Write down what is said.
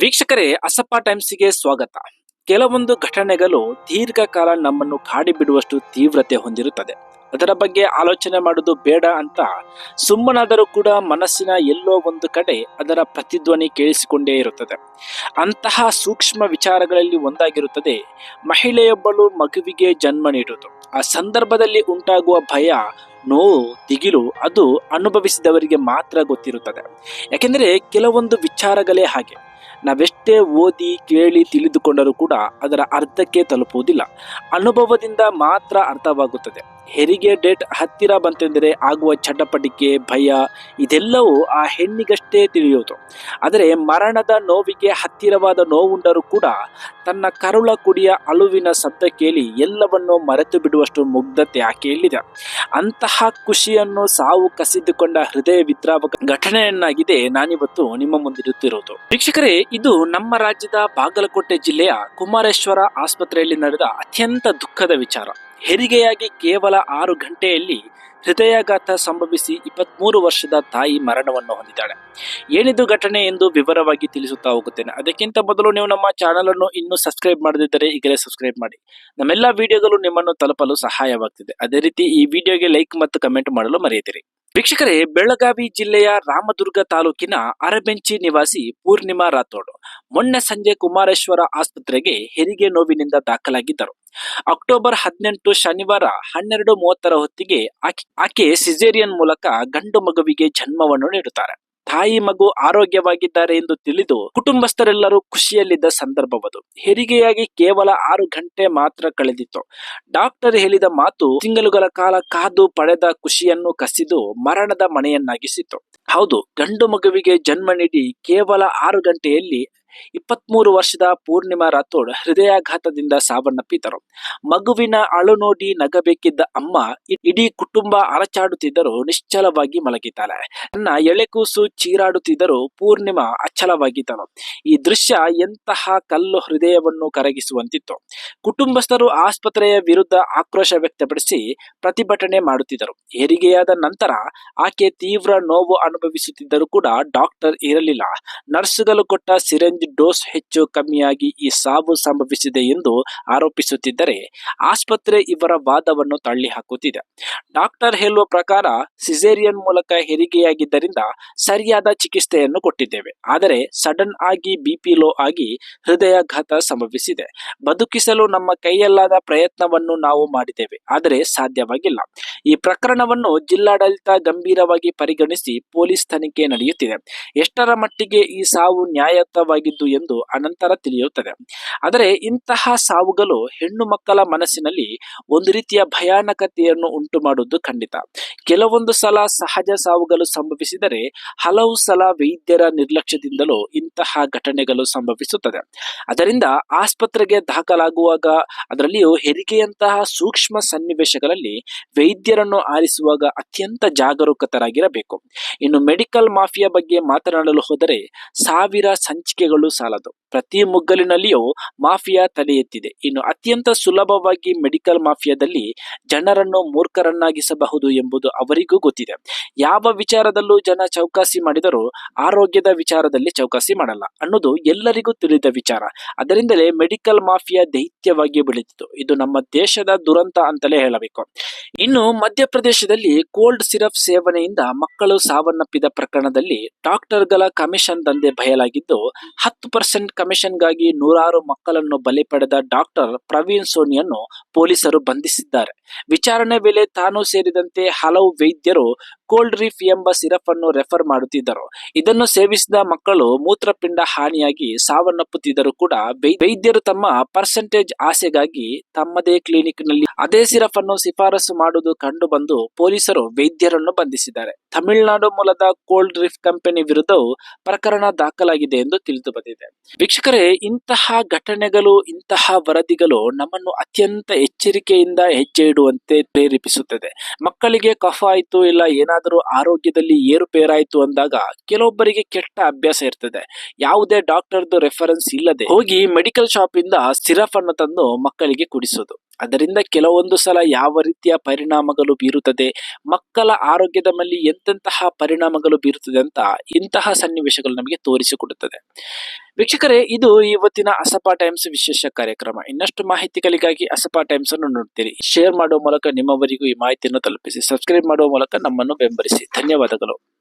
ವೀಕ್ಷಕರೇ, ಅಸಪ್ಪ ಟೈಮ್ಸ್ಗೆ ಸ್ವಾಗತ. ಕೆಲವೊಂದು ಘಟನೆಗಳು ದೀರ್ಘಕಾಲ ನಮ್ಮನ್ನು ಕಾಡಿ ಬಿಡುವಷ್ಟು ತೀವ್ರತೆ ಹೊಂದಿರುತ್ತದೆ. ಅದರ ಬಗ್ಗೆ ಆಲೋಚನೆ ಮಾಡುವುದು ಬೇಡ ಅಂತ ಸುಮ್ಮನಾದರೂ ಕೂಡ ಮನಸ್ಸಿನ ಎಲ್ಲೋ ಒಂದು ಕಡೆ ಅದರ ಪ್ರತಿಧ್ವನಿ ಕೇಳಿಸಿಕೊಂಡೇ ಇರುತ್ತದೆ. ಅಂತಹ ಸೂಕ್ಷ್ಮ ವಿಚಾರಗಳಲ್ಲಿ ಒಂದಾಗಿರುತ್ತದೆ, ಮಹಿಳೆಯೊಬ್ಬಳು ಮಗುವಿಗೆ ಜನ್ಮ ನೀಡುವುದು. ಆ ಸಂದರ್ಭದಲ್ಲಿ ಉಂಟಾಗುವ ಭಯ, ನೋವು, ದಿಗಿಲು, ಅದು ಅನುಭವಿಸಿದವರಿಗೆ ಮಾತ್ರ ಗೊತ್ತಿರುತ್ತದೆ. ಯಾಕೆಂದರೆ, ಕೆಲವೊಂದು ವಿಚಾರಗಳೇ ಹಾಗೆ. ನಾವೆಷ್ಟೇ ಓದಿ ಕೇಳಿ ತಿಳಿದುಕೊಂಡರೂ ಕೂಡ ಅದರ ಅರ್ಥಕ್ಕೆ ತಲುಪುವುದಿಲ್ಲ. ಅನುಭವದಿಂದ ಮಾತ್ರ ಅರ್ಥವಾಗುತ್ತದೆ. ಹೆರಿಗೆ ಡೇಟ್ ಹತ್ತಿರ ಬಂತೆಂದರೆ ಆಗುವ ಚಟಪಟಿಕೆ, ಭಯ, ಇದೆಲ್ಲವೂ ಆ ಹೆಣ್ಣಿಗಷ್ಟೇ ತಿಳಿಯೋದು. ಆದರೆ ಮರಣದ ನೋವಿಗೆ ಹತ್ತಿರವಾದ ನೋವುಂಡರೂ ಕೂಡ ತನ್ನ ಕರುಳ ಕುಡಿಯ ಅಳುವಿನ ಶಬ್ದ ಕೇಳಿ ಎಲ್ಲವನ್ನೂ ಮರೆತು ಬಿಡುವಷ್ಟು ಮುಗ್ಧತೆ ಆಕೆಯಲ್ಲಿದೆ. ಅಂತಹ ಖುಷಿಯನ್ನು ಸಾವು ಕಸಿದುಕೊಂಡ ಹೃದಯ ವಿದ್ರಾವಕ ಘಟನೆಯನ್ನಾಗಿದೆ ನಾನಿವತ್ತು ನಿಮ್ಮ ಮುಂದಿರುತ್ತಿರುವುದು ವೀಕ್ಷಕರೇ, ಇದು ನಮ್ಮ ರಾಜ್ಯದ ಬಾಗಲಕೋಟೆ ಜಿಲ್ಲೆಯ ಕುಮಾರೇಶ್ವರ ಆಸ್ಪತ್ರೆಯಲ್ಲಿ ನಡೆದ ಅತ್ಯಂತ ದುಃಖದ ವಿಚಾರ. ಹೆರಿಗೆಯಾಗಿ ಕೇವಲ ಆರು ಗಂಟೆಯಲ್ಲಿ ಹೃದಯಾಘಾತ ಸಂಭವಿಸಿ ಇಪ್ಪತ್ಮೂರು ವರ್ಷದ ತಾಯಿ ಮರಣವನ್ನು ಹೊಂದಿದ್ದಾಳೆ. ಏನಿದು ಘಟನೆ ಎಂದು ವಿವರವಾಗಿ ತಿಳಿಸುತ್ತಾ ಹೋಗುತ್ತೇನೆ. ಅದಕ್ಕಿಂತ ಮೊದಲು ನೀವು ನಮ್ಮ ಚಾನಲ್ ಅನ್ನು ಇನ್ನೂ ಸಬ್ಸ್ಕ್ರೈಬ್ ಮಾಡದಿದ್ದರೆ ಈಗಲೇ ಸಬ್ಸ್ಕ್ರೈಬ್ ಮಾಡಿ. ನಮ್ಮೆಲ್ಲ ವಿಡಿಯೋಗಳು ನಿಮ್ಮನ್ನು ತಲುಪಲು ಸಹಾಯವಾಗ್ತಿದೆ. ಅದೇ ರೀತಿ ಈ ವಿಡಿಯೋಗೆ ಲೈಕ್ ಮತ್ತು ಕಮೆಂಟ್ ಮಾಡಲು ಮರೆಯದಿರಿ. ವೀಕ್ಷಕರೇ, ಬೆಳಗಾವಿ ಜಿಲ್ಲೆಯ ರಾಮದುರ್ಗ ತಾಲೂಕಿನ ಅರಬೆಂಚಿ ನಿವಾಸಿ ಪೂರ್ಣಿಮಾ ರಾಥೋಡ್ ಮೊನ್ನೆ ಸಂಜೆ ಕುಮಾರೇಶ್ವರ ಆಸ್ಪತ್ರೆಗೆ ಹೆರಿಗೆ ನೋವಿನಿಂದ ದಾಖಲಾಗಿದ್ದರು. ಅಕ್ಟೋಬರ್ ಹದಿನೆಂಟು ಶನಿವಾರ ಹನ್ನೆರಡು ಮೂವತ್ತರ ಹೊತ್ತಿಗೆ ಆಕೆ ಸಿಜೇರಿಯನ್ ಮೂಲಕ ಗಂಡು ಮಗುವಿಗೆ ಜನ್ಮವನ್ನು ನೀಡುತ್ತಾರೆ. ತಾಯಿ ಮಗು ಆರೋಗ್ಯವಾಗಿದ್ದಾರೆ ಎಂದು ತಿಳಿದು ಕುಟುಂಬಸ್ಥರೆಲ್ಲರೂ ಖುಷಿಯಲ್ಲಿದ್ದ ಸಂದರ್ಭವದು. ಹೆರಿಗೆಯಾಗಿ ಕೇವಲ ಆರು ಗಂಟೆ ಮಾತ್ರ ಕಳೆದಿತ್ತು. ಡಾಕ್ಟರ್ ಹೇಳಿದ ಮಾತು ತಿಂಗಳುಗಳ ಕಾಲ ಕಾದು ಪಡೆದ ಖುಷಿಯನ್ನು ಕಸಿದು ಮರಣದ ಮನೆಯನ್ನಾಗಿಸಿತು ಹೌದು, ಗಂಡು ಮಗುವಿಗೆ ಜನ್ಮ ನೀಡಿ ಕೇವಲ ಆರು ಗಂಟೆಯಲ್ಲಿ ಇಪ್ಪತ್ಮೂರು ವರ್ಷದ ಪೂರ್ಣಿಮಾ ರಾಥೋಡ್ ಹೃದಯಾಘಾತದಿಂದ ಸಾವನ್ನಪ್ಪಿದ್ದರು. ಮಗುವಿನ ಅಳು ನೋಡಿ ನಗಬೇಕಿದ್ದ ಅಮ್ಮ ಇಡೀ ಕುಟುಂಬ ಅರಚಾಡುತ್ತಿದ್ದರೂ ನಿಶ್ಚಲವಾಗಿ ಮಲಗಿದ್ದಾಳೆ. ತನ್ನ ಎಳೆಕೂಸು ಚೀರಾಡುತ್ತಿದ್ದರೂ ಪೂರ್ಣಿಮಾ ಅಚ್ಚಲವಾಗಿದ್ದಳು ಈ ದೃಶ್ಯ ಎಂತಹ ಕಲ್ಲು ಹೃದಯವನ್ನು ಕರಗಿಸುವಂತಿತ್ತು. ಕುಟುಂಬಸ್ಥರು ಆಸ್ಪತ್ರೆಯ ವಿರುದ್ಧ ಆಕ್ರೋಶ ವ್ಯಕ್ತಪಡಿಸಿ ಪ್ರತಿಭಟನೆ ಮಾಡುತ್ತಿದ್ದರು. ಹೆರಿಗೆಯಾದ ನಂತರ ಆಕೆ ತೀವ್ರ ನೋವು ಅನುಭವಿಸುತ್ತಿದ್ದರೂ ಕೂಡ ಡಾಕ್ಟರ್ ಇರಲಿಲ್ಲ. ನರ್ಸ್ಗಳು ಕೊಟ್ಟ ಸಿರೆಂಜ್ ಡೋಸ್ ಹೆಚ್ಚು ಕಮ್ಮಿಯಾಗಿ ಈ ಸಾವು ಸಂಭವಿಸಿದೆ ಎಂದು ಆರೋಪಿಸುತ್ತಿದ್ದರೆ ಆಸ್ಪತ್ರೆ ಇವರ ವಾದವನ್ನು ತಳ್ಳಿ ಹಾಕುತ್ತಿದೆ ಡಾಕ್ಟರ್ ಹೇಳುವ ಪ್ರಕಾರ ಸಿಸೇರಿಯನ್ ಮೂಲಕ ಹೆರಿಗೆಯಾಗಿದ್ದರಿಂದ ಸರಿಯಾದ ಚಿಕಿತ್ಸೆಯನ್ನು ಕೊಟ್ಟಿದ್ದೇವೆ. ಆದರೆ ಸಡನ್ ಆಗಿ ಬಿಪಿ ಲೋ ಆಗಿ ಹೃದಯಾಘಾತ ಸಂಭವಿಸಿದೆ. ಬದುಕಿಸಲು ನಮ್ಮ ಕೈಯಲ್ಲಾದ ಪ್ರಯತ್ನವನ್ನು ನಾವು ಮಾಡಿದ್ದೇವೆ. ಆದರೆ ಸಾಧ್ಯವಾಗಿಲ್ಲ. ಈ ಪ್ರಕರಣವನ್ನು ಜಿಲ್ಲಾಡಳಿತ ಗಂಭೀರವಾಗಿ ಪರಿಗಣಿಸಿ ಪೊಲೀಸ್ ತನಿಖೆ ನಡೆಯುತ್ತಿದೆ. ಎಷ್ಟರ ಮಟ್ಟಿಗೆ ಈ ಸಾವು ನ್ಯಾಯಯುತವಾಗಿದ್ದು ಎಂದು ಅನಂತರ ತಿಳಿಯುತ್ತದೆ. ಆದರೆ ಇಂತಹ ಸಾವುಗಳು ಹೆಣ್ಣು ಮಕ್ಕಳ ಮನಸ್ಸಿನಲ್ಲಿ ಒಂದು ರೀತಿಯ ಭಯಾನಕತೆಯನ್ನು ಉಂಟು ಮಾಡುವುದು ಖಂಡಿತ. ಕೆಲವೊಂದು ಸಲ ಸಹಜ ಸಾವುಗಳು ಸಂಭವಿಸಿದರೆ ಹಲವು ಸಲ ವೈದ್ಯರ ನಿರ್ಲಕ್ಷ್ಯದಿಂದಲೂ ಇಂತಹ ಘಟನೆಗಳು ಸಂಭವಿಸುತ್ತದೆ. ಅದರಿಂದ ಆಸ್ಪತ್ರೆಗೆ ದಾಖಲಾಗುವಾಗ ಅದರಲ್ಲಿಯೂ ಹೆರಿಗೆಯಂತಹ ಸೂಕ್ಷ್ಮ ಸನ್ನಿವೇಶಗಳಲ್ಲಿ ವೈದ್ಯರನ್ನು ಆರಿಸುವಾಗ ಅತ್ಯಂತ ಜಾಗರೂಕತರಾಗಿರಬೇಕು. ಇನ್ನು ಮೆಡಿಕಲ್ ಮಾಫಿಯಾ ಬಗ್ಗೆ ಮಾತನಾಡಲು ಹೋದರೆ ಸಾವಿರ ಸಂಚಿಕೆಗಳು হলো সালাদও ಪ್ರತಿ ಮುಗ್ಗಲಿನಲ್ಲಿಯೂ ಮಾಫಿಯಾ ತಲೆ ಎತ್ತಿದೆ ಇನ್ನು ಅತ್ಯಂತ ಸುಲಭವಾಗಿ ಮೆಡಿಕಲ್ ಮಾಫಿಯಾದಲ್ಲಿ ಜನರನ್ನು ಮೂರ್ಖರನ್ನಾಗಿಸಬಹುದು ಎಂಬುದು ಅವರಿಗೂ ಗೊತ್ತಿದೆ. ಯಾವ ವಿಚಾರದಲ್ಲೂ ಜನ ಚೌಕಾಸಿ ಮಾಡಿದರೂ ಆರೋಗ್ಯದ ವಿಚಾರದಲ್ಲಿ ಚೌಕಾಸಿ ಮಾಡಲ್ಲ. ಅನ್ನೋದು ಎಲ್ಲರಿಗೂ ತಿಳಿದ ವಿಚಾರ. ಅದರಿಂದಲೇ ಮೆಡಿಕಲ್ ಮಾಫಿಯಾ ದೈತ್ಯವಾಗಿ ಬೆಳೆದಿತ್ತು ಇದು ನಮ್ಮ ದೇಶದ ದುರಂತ ಅಂತಲೇ ಹೇಳಬೇಕು. ಇನ್ನು ಮಧ್ಯಪ್ರದೇಶದಲ್ಲಿ ಕೋಲ್ಡ್ ಸಿರಪ್ ಸೇವನೆಯಿಂದ ಮಕ್ಕಳು ಸಾವನ್ನಪ್ಪಿದ ಪ್ರಕರಣದಲ್ಲಿ ಡಾಕ್ಟರ್ಗಳ ಕಮಿಷನ್ ದಂಧೆ ಬಯಲಾಗಿದ್ದು ಹತ್ತು ಪರ್ಸೆಂಟ್ ಕಮಿಷನ್ಗಾಗಿ ನೂರಾರು ಮಕ್ಕಳನ್ನು ಬಲಿ ಪಡೆದ ಡಾಕ್ಟರ್ ಪ್ರವೀಣ್ ಸೋನಿಯನ್ನು ಪೊಲೀಸರು ಬಂಧಿಸಿದ್ದಾರೆ. ವಿಚಾರಣೆ ವೇಳೆ ತಾನು ಸೇರಿದಂತೆ ಹಲವು ವೈದ್ಯರು ಕೋಲ್ಡ್ ರಿಫ್ ಎಂಬ ಸಿರಪ್ ಅನ್ನು ರೆಫರ್ ಮಾಡುತ್ತಿದ್ದರು. ಇದನ್ನು ಸೇವಿಸಿದ ಮಕ್ಕಳು ಮೂತ್ರಪಿಂಡ ಹಾನಿಯಾಗಿ ಸಾವನ್ನಪ್ಪುತ್ತಿದ್ದರು ಕೂಡ ವೈದ್ಯರು ತಮ್ಮ ಪರ್ಸೆಂಟೇಜ್ ಆಸೆಗಾಗಿ ತಮ್ಮದೇ ಕ್ಲಿನಿಕ್ನಲ್ಲಿ ಅದೇ ಸಿರಪ್ ಅನ್ನು ಶಿಫಾರಸು ಮಾಡುವುದು ಕಂಡು ಬಂದು ಪೊಲೀಸರು ವೈದ್ಯರನ್ನು ಬಂಧಿಸಿದ್ದಾರೆ. ತಮಿಳುನಾಡು ಮೂಲದ ಕೋಲ್ಡ್ ರಿಫ್ ಕಂಪನಿ ವಿರುದ್ಧವು ಪ್ರಕರಣ ದಾಖಲಾಗಿದೆ ಎಂದು ತಿಳಿದು ಬಂದಿದೆ. ವೀಕ್ಷಕರೇ, ಇಂತಹ ಘಟನೆಗಳು, ಇಂತಹ ವರದಿಗಳು ನಮ್ಮನ್ನು ಅತ್ಯಂತ ಎಚ್ಚರಿಕೆಯಿಂದ ಹೆಜ್ಜೆ ಇಡುವಂತೆ ಪ್ರೇರೇಪಿಸುತ್ತದೆ. ಮಕ್ಕಳಿಗೆ ಕಫ ಆಯಿತು, ಇಲ್ಲ ಏನಾದರೂ ಆರೋಗ್ಯದಲ್ಲಿ ಏರುಪೇರಾಯಿತು ಅಂದಾಗ ಕೆಲವೊಬ್ಬರಿಗೆ ಕೆಟ್ಟ ಅಭ್ಯಾಸ ಇರ್ತದೆ. ಯಾವುದೇ ಡಾಕ್ಟರ್ದು ರೆಫರೆನ್ಸ್ ಇಲ್ಲದೆ ಹೋಗಿ ಮೆಡಿಕಲ್ ಶಾಪ್ ಇಂದ ಸಿರಪ್ ಅನ್ನು ತಂದು ಮಕ್ಕಳಿಗೆ ಕುಡಿಸೋದು. ಅದರಿಂದ ಕೆಲವೊಂದು ಸಲ ಯಾವ ರೀತಿಯ ಪರಿಣಾಮಗಳು ಬೀರುತ್ತದೆ, ಮಕ್ಕಳ ಆರೋಗ್ಯದ ಮೇಲೆ ಎಂತೆಂತಹ ಪರಿಣಾಮಗಳು ಬೀರುತ್ತದೆ ಅಂತ ಇಂತಹ ಸನ್ನಿವೇಶಗಳು ನಮಗೆ ತೋರಿಸಿಕೊಡುತ್ತದೆ. ವೀಕ್ಷಕರೇ, ಇದು ಇವತ್ತಿನ ಅಸಪಾ ಟೈಮ್ಸ್ ವಿಶೇಷ ಕಾರ್ಯಕ್ರಮ. ಇನ್ನಷ್ಟು ಮಾಹಿತಿಗಳಿಗಾಗಿ ಅಸಪಾ ಟೈಮ್ಸ್ ಅನ್ನು ನೋಡ್ತೀರಿ. ಶೇರ್ ಮಾಡುವ ಮೂಲಕ ನಿಮ್ಮವರಿಗೂ ಈ ಮಾಹಿತಿಯನ್ನು ತಲುಪಿಸಿ, ಸಬ್ಸ್ಕ್ರೈಬ್ ಮಾಡುವ ಮೂಲಕ ನಮ್ಮನ್ನು ಬೆಂಬಲಿಸಿ. ಧನ್ಯವಾದಗಳು.